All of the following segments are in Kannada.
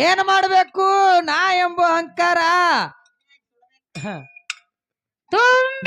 ಏನು ಮಾಡಬೇಕು ನಾ ಎಂಬ ಅಹಂಕಾರ? ತುಂಬ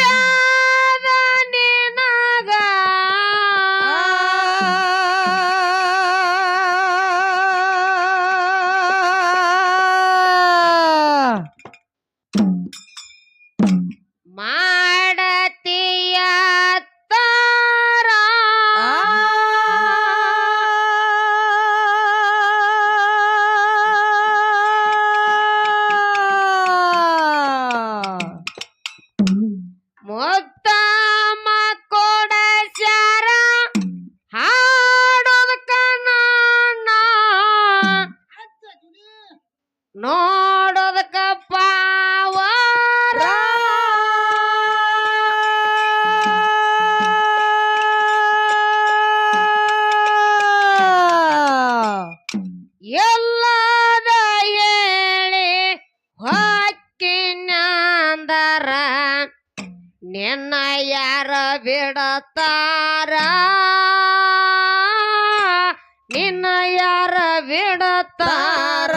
ಯಾರ ಬಿಡತಾರ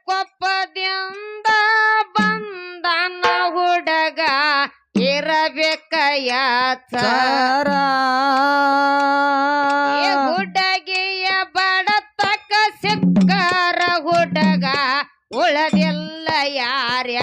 ಕೊಪ್ಪದಿಂದ ಬಂದನ ಹುಡುಗ ಇರಬೇಕ ಯಾರ ಹುಡುಗಿಯ ಬಡತಕ್ಕ ಸಿಕ್ಕರ ಹುಡುಗ ಉಳದಿಲ್ಲ ಯಾರ್ಯ?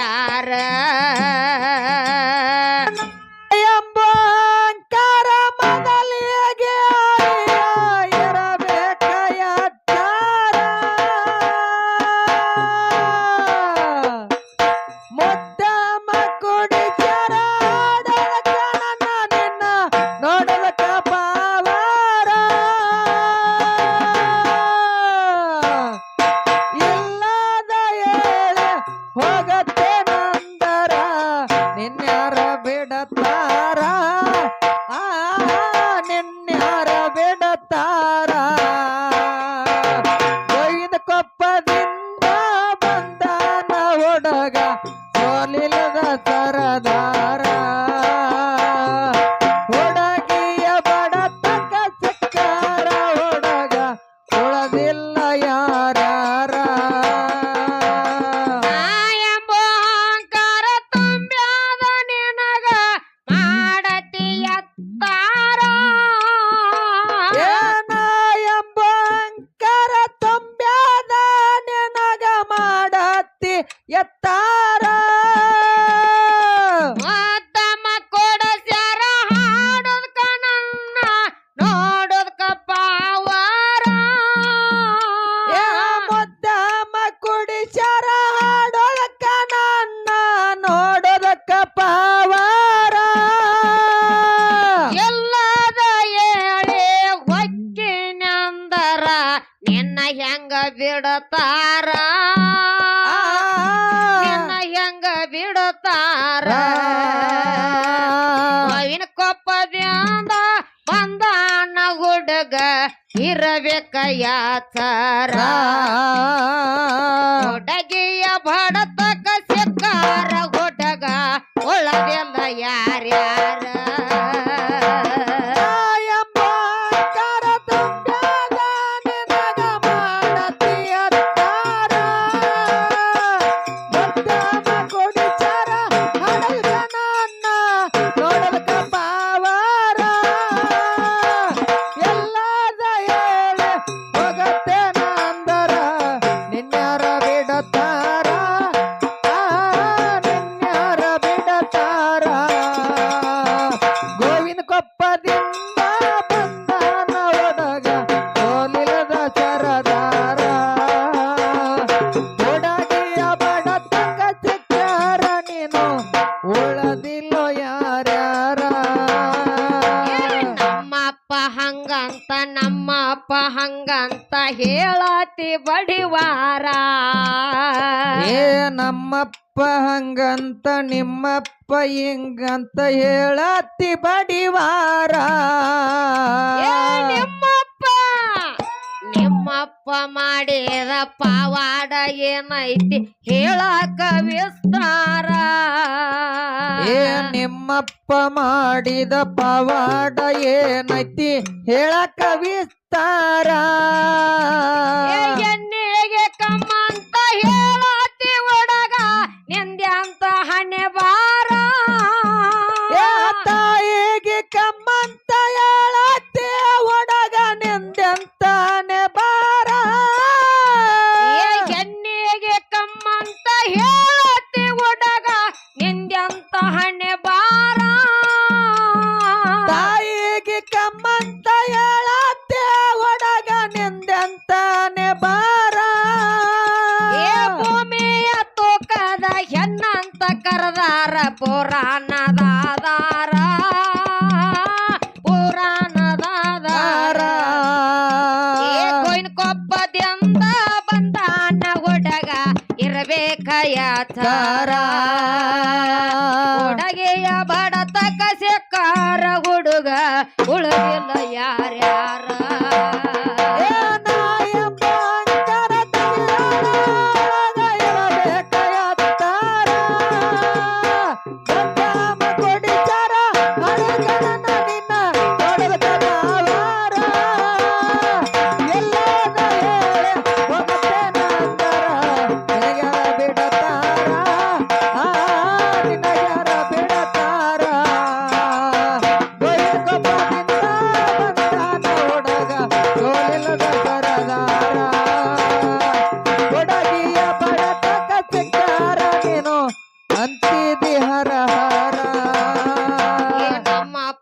ಸಿಕ್ಕಾರ. ಒಡಗಿಯ ಬಡತಕ ಸಿಕ್ಕಾರ. ಒಳಗೆಲ್ಲ ಯಾರ ಹಿಂಗಂತ ಹೇಳತ್ತಿ ಬಡಿವಾರ. ನಿಮ್ಮಪ್ಪ ನಿಮ್ಮಪ್ಪ ಮಾಡಿದ ಪಾವಾಡ ಏನೈತಿ ಹೇಳಕ ವಿಸ್ತಾರ. ಏ ನಿಮ್ಮಪ್ಪ ಮಾಡಿದ ಪವಾಡ ಏನೈತಿ ಹೇಳಕ ವಿಸ್ತಾರ. ಏ ಎಣ್ಣೆಗೆ ಹೇಳತಿ ಒಡಗ ನಿಂದೆ ಅಂತ ಹಣೆ ಬಾ.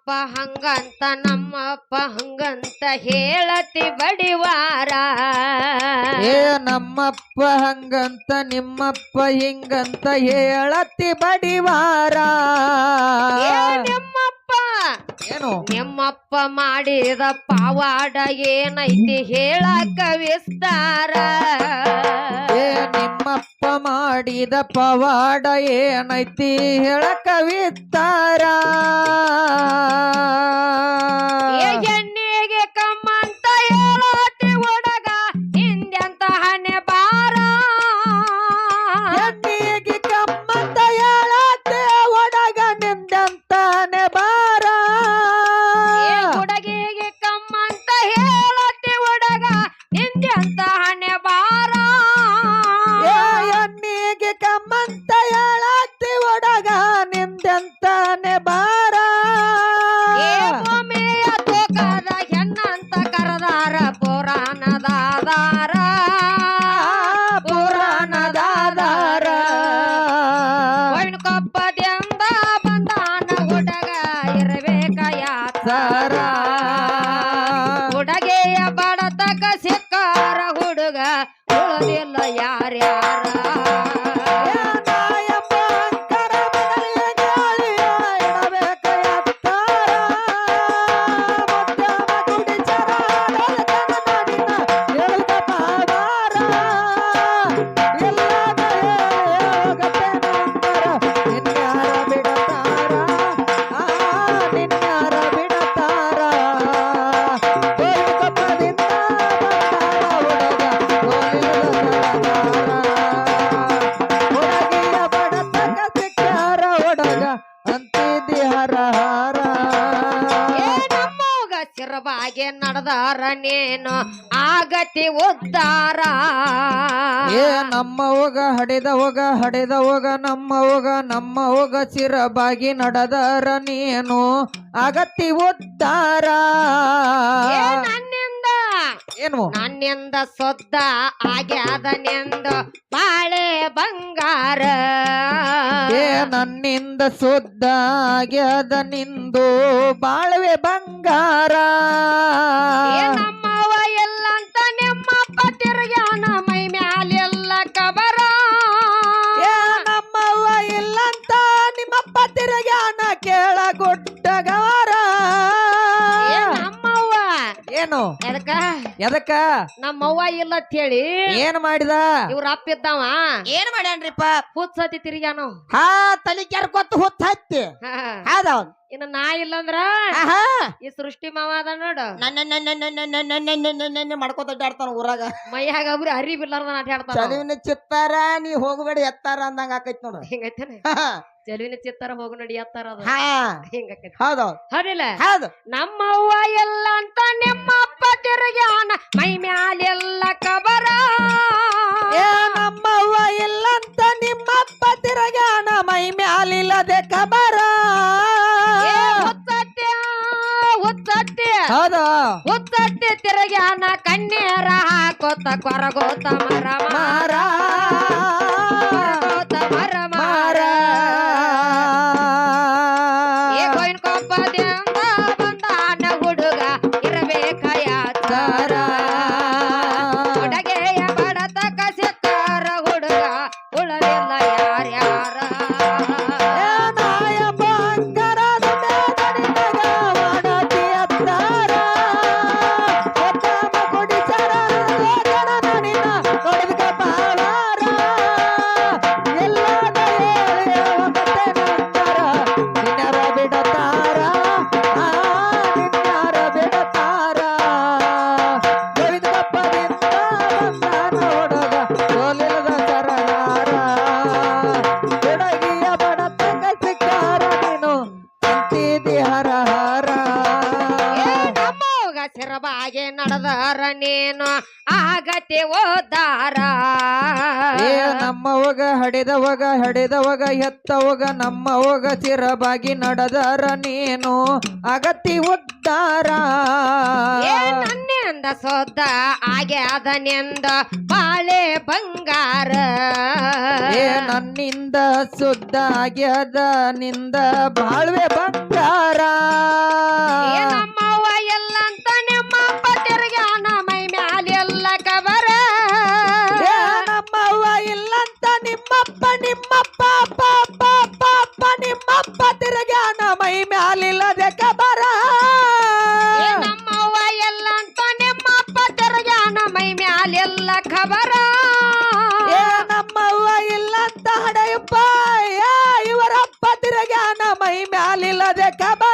ನಮ್ಮಪ್ಪ ಹಂಗಂತ ನಮ್ಮಪ್ಪ ಹಂಗಂತ ಹೇಳತಿ ಬಡಿವಾರ. ಏ ನಮ್ಮಪ್ಪ ಹಂಗಂತ ನಿಮ್ಮಪ್ಪ ಹಿಂಗಂತ ಹೇಳತಿ ಬಡಿವಾರ. ಏ ನಿಮ್ಮಪ್ಪ ಏನು? ನಿಮ್ಮಪ್ಪ ಮಾಡಿದ ಪಾವಾಡ ಏನೈತಿ ಹೇಳಕ ವಿಸ್ತಾರ? ಏ ನಿಮ್ಮಪ್ಪ ಮಾಡಿದ ಪವಾಡ ಏನೈತಿ ಹೇಳ ವಿಸ್ತಾರ? ಏ ಎಣ್ಣೆಗೆ ಕಮ್ಮಂತ ಹೇಳತಿ ಹುಡುಗ ನಡೆದಾರ ನೇನು ಆಗತಿ ಉದ್ದಾರ. ಏ ನಮ್ಮವಗ ಹಡೆದವಗ ಹೋಗ ನಮ್ಮವಗ ನಮ್ಮವಗ ಚಿರಬಾಗಿ ನಡೆದರ ನೀನು ಆಗತಿ ಉದ್ದಾರ. ಏ ನನ್ನಿಂದ ಏನು? ನನ್ನಿಂದ ಸೊದ್ದ ಆಗ್ಯಾದ ನಿಂದು ಬಾಳೆ ಬಂಗಾರ. ನನ್ನಿಂದ ಸುದ್ದಾಗ್ಯದ ನಿಂದು ಬಾಳ್ವೆ ಬಂಗಾರ. ಏನು ಎದಕ್ಕ ಎದಕ್ಕ ನಮ್ಮವ್ವ ಇಲ್ಲ ಅಂತ ಹೇಳಿ ಏನ್ ಮಾಡಿದ ಇವ್ರ ಅಪ್ಪ ಇದ್ದಾವ ಏನ್ ಮಾಡ್ಯಾನ್ರಿಪ್ಪ ಹುತ್ಸತಿ ಸತಿ ತಿರುಗ್ಯಾನು ಹಾ ತಲಿ ಕೆರ್ಕೊತ್ತು ಹುತ್ತ ಹತ್ತಿ ಹಾ. ಇನ್ನು ನಾ ಇಲ್ಲಂದ್ರ ಆಹಾ ಈ ಸೃಷ್ಟಿ ಮಾವ ಅದ ನೋಡು ನನ್ನ ನನ್ನ ನನ್ನ ನನ್ನ ನನ್ನ ನನ್ನ ನನ್ನ ಮಾಡ್ಕೋತ ಅಡ್ಡಾಡ್ತಾನ ಊರಾಗ ಮೈಯಾಗ ಅವ್ರಿ ಅರಿ ಬಿಲ್ಲಾರ್ದ ನಾಟ ಆಡ್ತಾನ ಚಿತ್ತಾರ ನೀ ಹೋಗಬೇಡ ಎತ್ತಾರ ಅಂದಂಗ ಆಕೈತ್ ನೋಡು ಹಿಂಗೈತೇನೆ ಹಾ, ಚೆಲುವಿನ ಚಿತ್ತಾರ ಹೋಗು ನಡಿಯತ್ತಾರ ಅದು. ಹಾ. ಹಿಂಗ ಹೌದು ಹೌದಿಲ್ಲ? ಹೌದು. ನಮ್ಮವ್ವ ಎಲ್ಲ ಅಂತ ನಿಮ್ಮಪ್ಪ ತಿರುಗ್ಯಾನ ಮೈ ಮ್ಯಾಲೆಲ್ಲ ಕಬರ. ಏ ನಮ್ಮವ್ವ ನಿಮ್ಮ ನಿಮ್ಮಪ್ಪ ತಿರುಗ್ಯಾನ ಮೈ ಮ್ಯಾಲಿಲ್ಲದೆ ಕಬರ. ಹುಚ್ಚತ್ತೆ ಹುಚ್ಚತ್ತೆ ಹೌದು. ಹುಚ್ಚತ್ತೆ ತಿರುಗ್ಯಾನ ಕಣ್ಣೀರ ಹಾಕೋತ ಕೊರಗೋತ ಮರ. ಮಾರ ಹಡಿದವಗ ಹೆಡೆದವಗ ಹೆತ್ತವಗ ನಮ್ಮವಗ ಚಿರಬಾಗಿ ನಡೆದರ ನೀನು. ಅಗತಿ ಉದ್ದಾರ. ನನ್ನಿಂದ ಸೋದ ಹಾಗೆ ಅದನೆಂದ ಬಾಳೆ ಬಂಗಾರ. ಏ ನನ್ನಿಂದ ಸುದ್ದ ಆಗ್ಯದ ನಿಂದ ಬಾಳ್ವೆ ಬಂಗಾರ. ಏ ನಮ್ಮವ್ವ ನಿಮ್ಮಪ್ಪ ನಿಮ್ಮಪ್ಪ ಪಾಪ ಪಾಪ ನಿಮ್ಮಪ್ಪ ತಿರುಗಾನ ಮೈ ಮ್ಯಾಲಿಲ್ಲದೆ ಕಬರ. ಏ ಎಲ್ಲ ಅಂತ ನಿಮ್ಮಪ್ಪ ತಿರುಗ್ಯಾನ ಮೈ ಮ್ಯಾಲೆಲ್ಲ ಖಬರ ಏ ನಮ್ಮವ್ವ ಇಲ್ಲಂತ ಹಡೆಯಪ್ಪ ಏ ಇವರಪ್ಪ ತಿರುಗಾನ ಮೈ ಮ್ಯಾಲಿಲ್ಲದೆ ಕಬರ.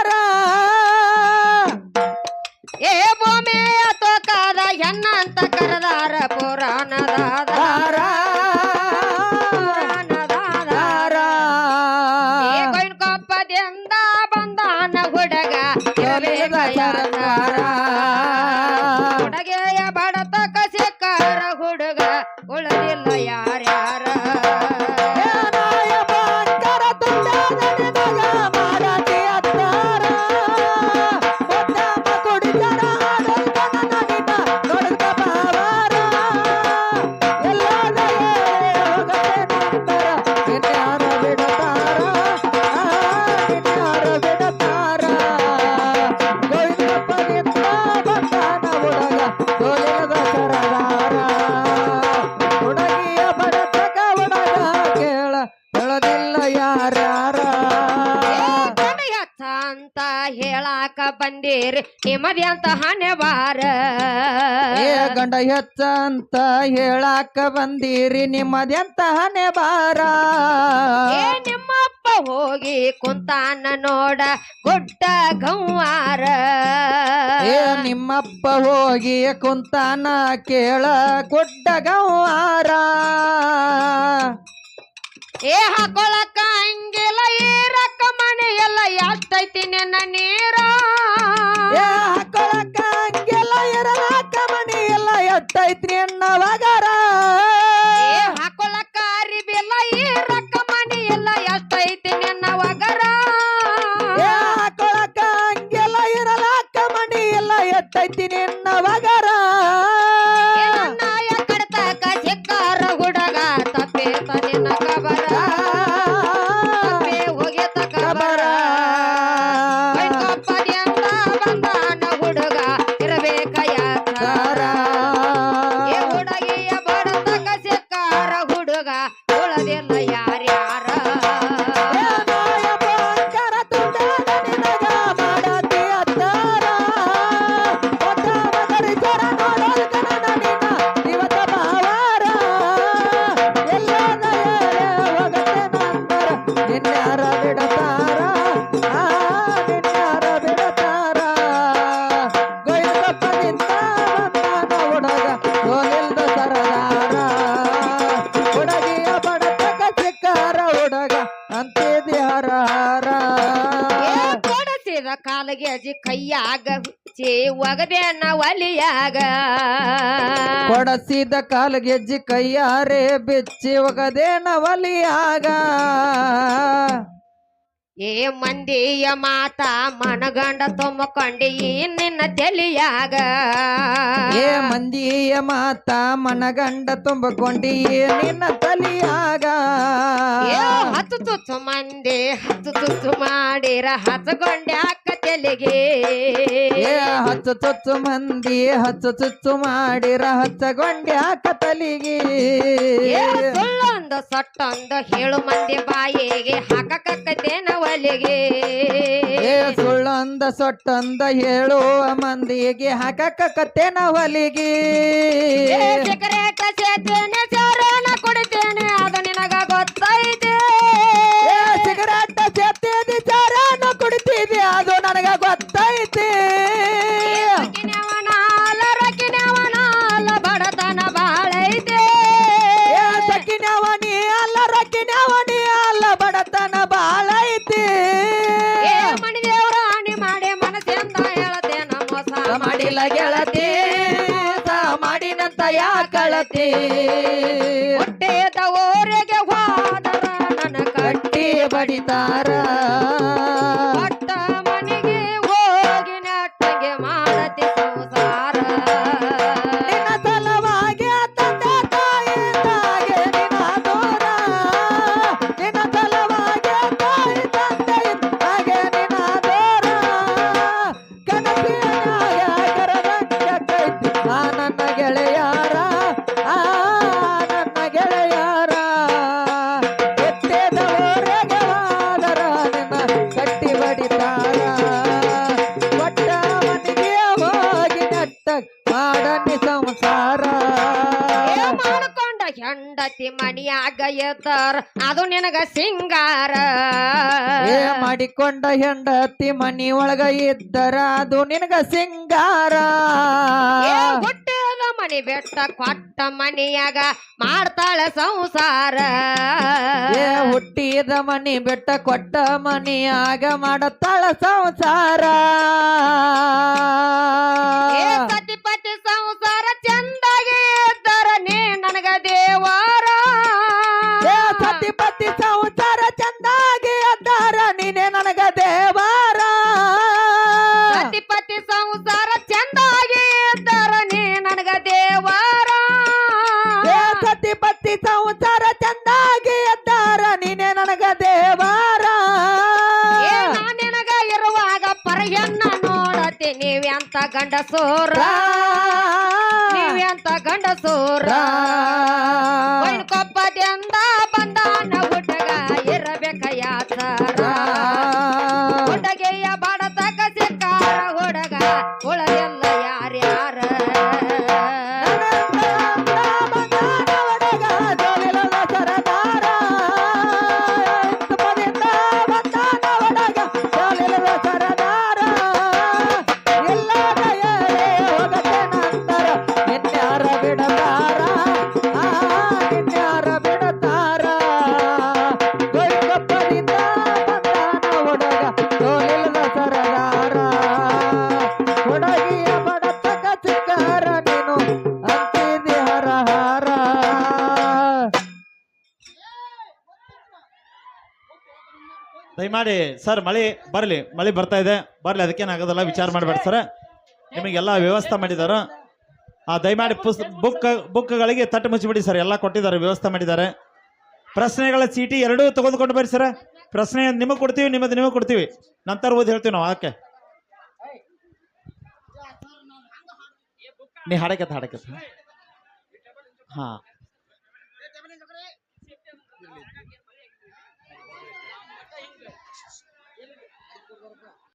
ಬಂದಿರಿ ಹಣೆವಾರ. ಏ ಗಂಡ ಹೆಚ್ಚ ಅಂತ ಹೇಳಾಕ ಬಂದಿರಿ ನಿಮ್ಮದೆಂತ ಹಣೆವಾರ? ಏ ನಿಮ್ಮಪ್ಪ ಹೋಗಿ ಕುಂತಾನ ನೋಡ ಗುಡ್ಡ ಗಂವಾರ. ಏ ನಿಮ್ಮಪ್ಪ ಹೋಗಿ ಕುಂತಾನ ಕೇಳ ಗುಡ್ಡ ಗಂವಾರ. ಏ ಹಾಕೊಳಕ ಹಂಗಿಲ್ಲ ಈರಕ್ಕ ಮನೆ ಎಲ್ಲ ಎಷ್ಟೈತಿ ನಿನ್ನ ನೀರ. ಎಟ್ಟೈತ್ರಿ ಅನ್ನವಗರ ಏ ಹಾಕೊಳಕ ಈ ಈರಕ್ಕ ಮನಿ ಎಲ್ಲ ಎಷ್ಟೈತಿ ನಿನ್ನ ವಗರ ಏ ಹಾಕೊಳಕ ಹಂಗೆಲ್ಲ ಇರಲಾಕ ಮನಿ ಎಲ್ಲ ಎತ್ತೈತಿ ನಿನ್ನವಗರ ಏ ಮಾಡಿ ಒಗದೇನ ಒಲಿಯಾಗ. ಕೊಡಸಿದ ಕಾಲು ಗೆಜ್ಜಿ ಕೈಯಾರೆ ಬೆಚ್ಚಿ ಒಗದೇನ ಒಲಿಯಾಗ. ಏ ಮಂದಿಯ ಮಾತ ಮನಗಂಡ ತುಂಬಕೊಂಡಿ ನಿನ್ನ ತೆಲಿಯಾಗ. ಏ ಮಂದಿಯ ಮಾತ ಮನಗಂಡ ತುಂಬಕೊಂಡಿ ನಿನ್ನ ತಲಿಯಾಗ. ಏ ಹತ್ತು ತುತ್ತು ಮಂದಿ ಹತ್ತು ತುತ್ತು ಮಾಡಿರ ಹತ್ಕೊಂಡೆ ಅಕ್ಕ ತೆಲಿಗೆ. ಏ ಹತ್ತು ತುತ್ತು ಮಂದಿ ಹತ್ತು ತುತ್ತು ಮಾಡಿರ ಹತ್ತಗೊಂಡೆ ಅಕ್ಕ ತಲಿಗೆ. ಸುಳ್ಳೊಂದು ಸೊಟ್ಟೊಂದು ಹೇಳು ಮಂದಿ ಬಾಯಿಗೆ ಹಾಕಕತ್ತೇನ ಒಲಿಗೆ. ಏ ಸುಳ್ಳೊಂದ ಸೊಟ್ಟೊಂದ ಹೇಳುವ ಮಂದಿಗೆ ಹಾಕಕತ್ತೇನ ಹೊಲಿಗೆ ಹೊಟ್ಟೆದ ಓರೆಗೆ ಹೋದರ ನನ್ನ ಕಟ್ಟಿ ಬಡಿತಾರ. ಮಾಡನಿ ಸಂಸಾರ. ಹೆಂಡತಿ ಮನಿಯಾಗ ಅದು ನಿನಗ ಸಿಂಗಾರ. ಏ ಮಾಡಿಕೊಂಡ ಹೆಂಡತಿ ಮನಿ ಒಳಗ ಇದ್ದರ ಅದು ನಿನಗ ಸಿಂಗಾರ. ಏ ಹುಟ್ಟಿದ ಮನಿ ಬೆಟ್ಟ ಕೊಟ್ಟ ಮನಿಯಾಗ ಮಾಡ್ತಾಳ ಸಂಸಾರ. ಏ ಹುಟ್ಟಿದ ಮನಿ ಬೆಟ್ಟ ಕೊಟ್ಟ ಮನಿಯಾಗ ಮಾಡತ್ತಾಳ ಸಂಸಾರ. ಏ ಸತಿಪತಿ ಸಂಸಾರ ಚಂದಾಗಿ ಇದ್ದರ ನೀ ದೇವಾರ. ಸತಿಪತಿ ಸಂಸಾರ ಚಂದಾಗಿ ಅದ್ದಾರ ನೀನೆ ನನಗ ದೇವಾರ. ಸತಿಪತಿ ಸಂಸಾರ ಚಂದಾಗಿ ಇದ್ದರ ನೀ ನನಗ ದೇವಾರ. ಸತಿಪತಿ ಸಂಸಾರ ಚಂದಾಗಿ ಅದ್ದಾರ ನೀನೆ ನನಗ ದೇವಾರ. ನಿನಗ ಇರುವಾಗ ಪರಯನ್ನ ನೋಡತಿ ಗಂಡ ಗಂಡಸೋರ. ನೀವ್ಯಂತ ಗಂಡಸೋರ. ಕೊಯ್ನ್ ದಯಮಾಡಿ, ಸರ್, ಮಳೆ ಬರಲಿ, ಮಳೆ ಬರ್ತಾ ಇದೆ. ಬರಲಿ, ಅದಕ್ಕೇನಾಗೋದಲ್ಲ, ವಿಚಾರ ಮಾಡಬೇಡ, ಸರ್. ನಿಮಗೆಲ್ಲ ವ್ಯವಸ್ಥೆ ಮಾಡಿದ್ದಾರೆ. ಆ, ದಯಮಾಡಿ ಪುಸ್, ಬುಕ್, ಬುಕ್ಗಳಿಗೆ ತಟ್ಟು ಮುಚ್ಚಿಬಿಡಿ, ಸರ್. ಎಲ್ಲ ಕೊಟ್ಟಿದ್ದಾರೆ, ವ್ಯವಸ್ಥೆ ಮಾಡಿದ್ದಾರೆ. ಪ್ರಶ್ನೆಗಳ ಚೀಟಿ ಎರಡೂ ತೆಗೆದುಕೊಂಡು ಬರ್ರಿ, ಸರ್. ಪ್ರಶ್ನೆ ನಿಮಗೆ ಕೊಡ್ತೀವಿ, ನಿಮ್ಮದು ನಿಮಗೆ ಕೊಡ್ತೀವಿ. ನಂತರ ಓದಿ ಹೇಳ್ತೀವಿ ನಾವು ಆಕೆ ನೀ ಹಾಡಕ್ಕೆ ಹಾಡಕ್ಕೆ ಹಾಂ.